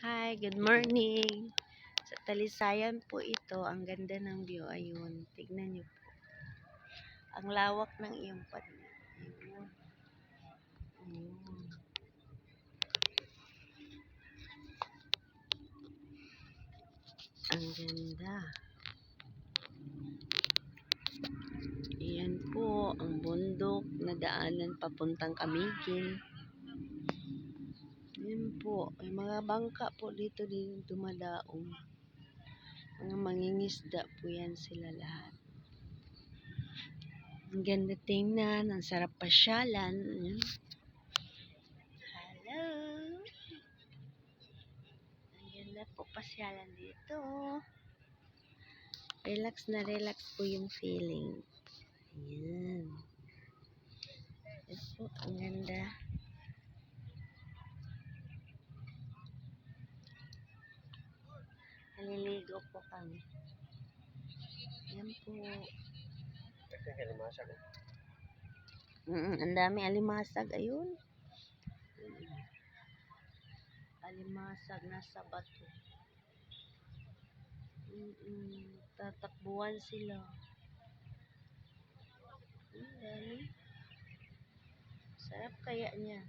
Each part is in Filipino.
Hi, good morning. Sa Talisayan po ito, ang ganda ng view. Ayun, tignan niyo po. Ang lawak ng iyong. Ayun. Ayun. Ang ganda. Ayan po, ang bundok na daanan papuntang Kamigin. Po, may mga bangka po dito din dumadaong. Mga mangingisda po yan sila lahat. Ang ganda tingnan, ang sarap pasyalan. Hello! Ang ganda po pasyalan dito. Relax na relax po yung feeling. Ayan. Yes po, ang ganda. Naliligo po kami. Ayan po. Kasi kalimasag. Mm, ang dami alimasag. Ayun. Mm. Alimasag nasa bato. Mm tatakbuhan sila. Ang dami. Sarap kaya niya.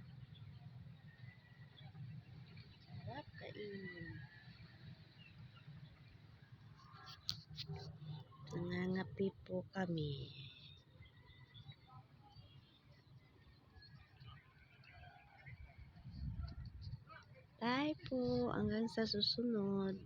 Sarap kainin. Nangangapi po kami. Bye po. Hanggang sa susunod.